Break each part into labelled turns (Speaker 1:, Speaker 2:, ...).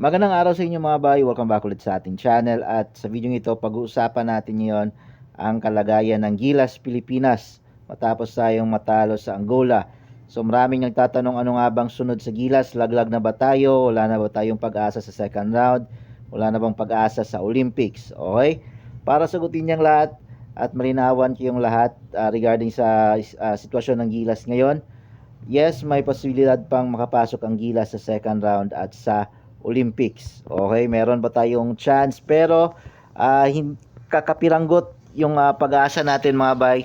Speaker 1: Magandang araw sa inyo mga bay, welcome back ulit sa ating channel. At sa video ito pag-uusapan natin ngayon ang kalagayan ng Gilas Pilipinas matapos tayong matalo sa Angola. So maraming nagtatanong ano nga bang sunod sa Gilas, laglag na ba tayo, wala na ba tayong pag-asa sa second round, wala na bang pag-asa sa Olympics, okay? Para sagutin niyang lahat at malinawan kayong lahat ah, regarding sa ah, sitwasyon ng Gilas ngayon, yes, may posibilidad pang makapasok ang Gilas sa second round at sa Olympics. Okay, meron ba tayong chance? Pero hin- kakapiranggot yung ah, pag-asa natin mga bay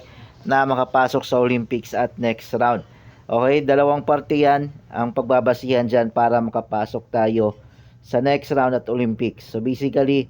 Speaker 1: na makapasok sa Olympics at next round. Okay, dalawang parte yan ang pagbabasihan dyan para makapasok tayo sa next round at Olympics. So basically,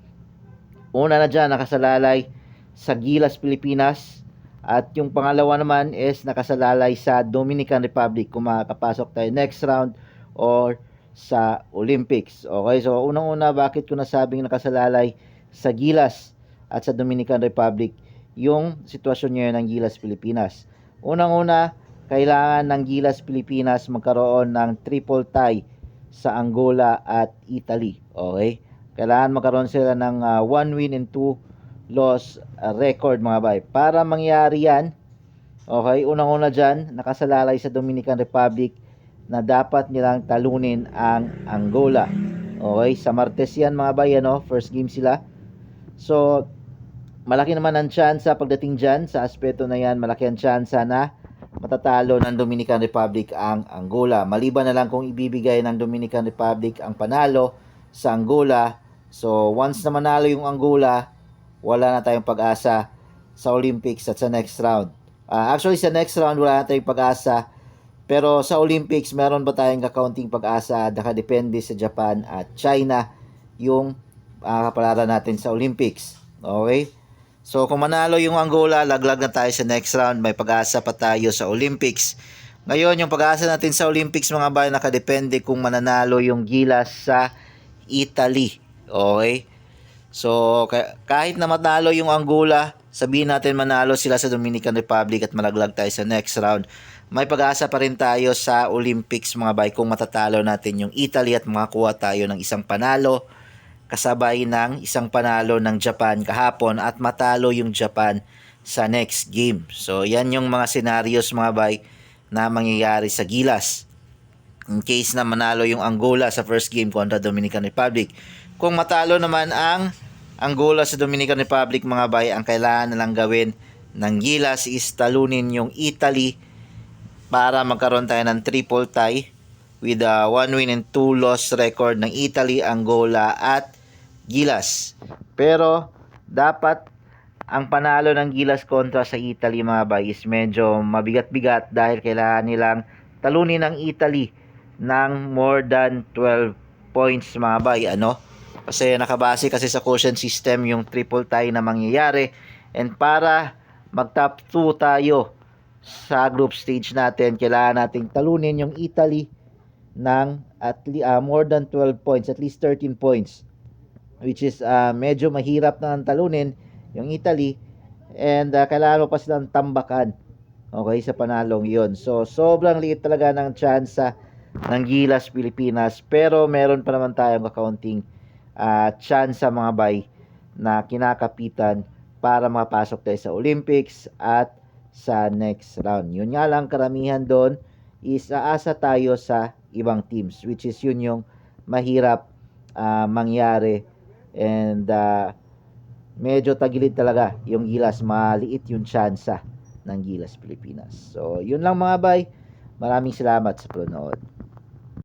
Speaker 1: una na dyan nakasalalay sa Gilas, Pilipinas. At yung pangalawa naman is nakasalalay sa Dominican Republic kung makakapasok tayo next round or sa Olympics. Okay, so unang-una bakit ko nasabing nakasalalay sa Gilas at sa Dominican Republic yung sitwasyon ngayon ng Gilas Pilipinas. Unang-una, kailangan ng Gilas Pilipinas magkaroon ng triple tie sa Angola at Italy. Okay? Kailangan magkaroon sila ng ah, one win and two loss ah, record mga bay. Para mangyari yan, okay, unang-una dyan, nakasalalay sa Dominican Republic na dapat nilang talunin ang Angola. Okay, sa Martes yan mga bay, ano, first game sila. So, malaki naman ang tsansa pagdating dyan sa aspeto na yan, malaki ang tsansa na matatalo ng Dominican Republic ang Angola. Maliban na lang kung ibibigay ng Dominican Republic ang panalo sa Angola. So, once na manalo yung Angola, wala na tayong pag-asa sa Olympics at sa next round. Ah, actually, sa next round, wala na tayong pag-asa. Pero sa Olympics, meron ba tayong kakaunting pag-asa? Nakadepende sa Japan at China yung uh, kapalaran natin sa Olympics. Okay? So kung manalo yung Angola, laglag na tayo sa next round. May pag-asa pa tayo sa Olympics. Ngayon, yung pag-asa natin sa Olympics mga bayan, nakadepende kung mananalo yung Gilas sa Italy. Okay? So, ka- kahit na matalo yung Angola, sabihin natin manalo sila sa Dominican Republic at malaglag tayo sa next round. May pag-asa pa rin tayo sa Olympics mga bay kung matatalo natin yung Italy at makakuha tayo ng isang panalo kasabay ng isang panalo ng Japan kahapon at matalo yung Japan sa next game. So, yan yung mga scenarios mga bay na mangyayari sa Gilas. In case na manalo yung Angola sa first game kontra Dominican Republic. Kung matalo naman ang Angola sa Dominican Republic mga bay, ang kailangan na lang gawin ng Gilas is talunin yung Italy para magkaroon tayo ng triple tie with a one win and two loss record ng Italy, Angola at Gilas. Pero dapat ang panalo ng Gilas kontra sa Italy mga bay is medyo mabigat-bigat dahil kailangan nilang talunin ng Italy ng more than 12 points mga bay ano kasi nakabase kasi sa quotient system yung triple tie na mangyayari. And para mag top 2 tayo sa group stage natin kailangan nating talunin yung Italy ng at ah, more than 12 points at least 13 points. Which is ah, medyo mahirap na talunin yung Italy. And ah, kailangan mo pa silang tambakan. Okay sa panalong yon so sobrang liit talaga ng tsansa ng Gilas Pilipinas. Pero meron pa naman tayong kakaunting uh, tsansa mga bay na kinakapitan para makapasok tayo sa Olympics at sa next round. Yun nga lang karamihan doon is aasa tayo sa ibang teams which is yun yung mahirap ah, mangyari and ah, medyo tagilid talaga yung Gilas maliit yung tsansa ng Gilas Pilipinas. So yun lang mga bay. Maraming salamat sa panonood.